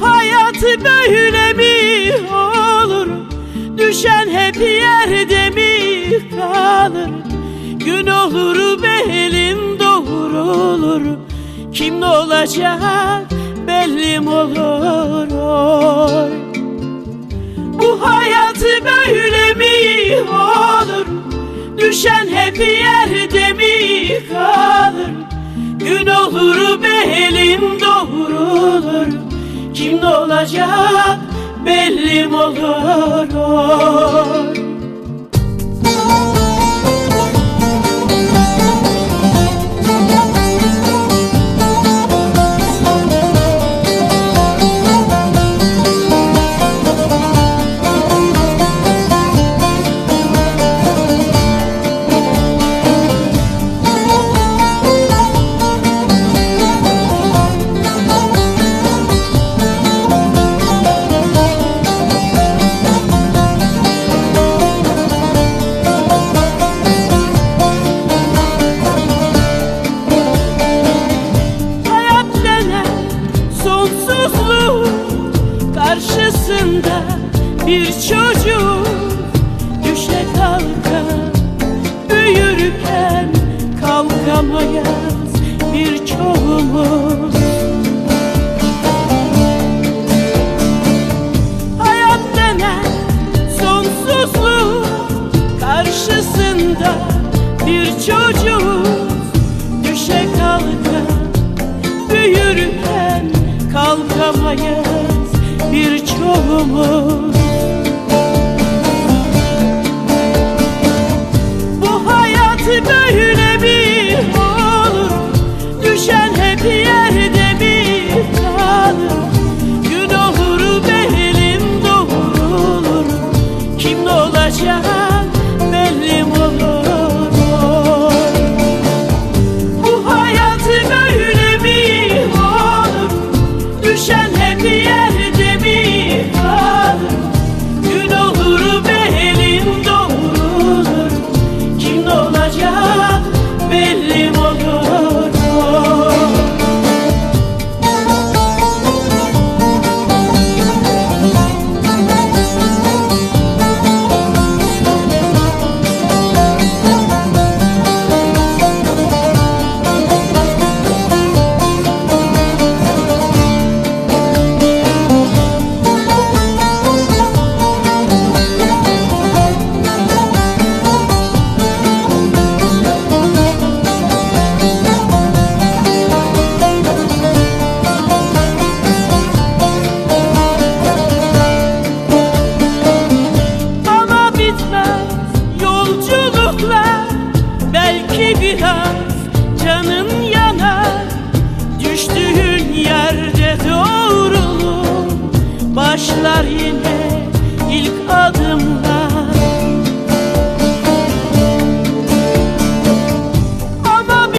Bu hayat böyle mi olur? Düşen hep yerde mi kalır? Gün olur belin doğrulur Kim ne olacak belli mi olur oy? Bu hayat böyle mi olur? Düşen hep yerde mi kalır? Olacak belli olur karşısında bir çocuk düşe kalka büyürken kalkamayız birçoğumuz. Hayat denen sonsuzluğu karşısında bir çocuk düşe kalka büyürken kalkamayız birçoğumuz hatırlar yine ilk adım.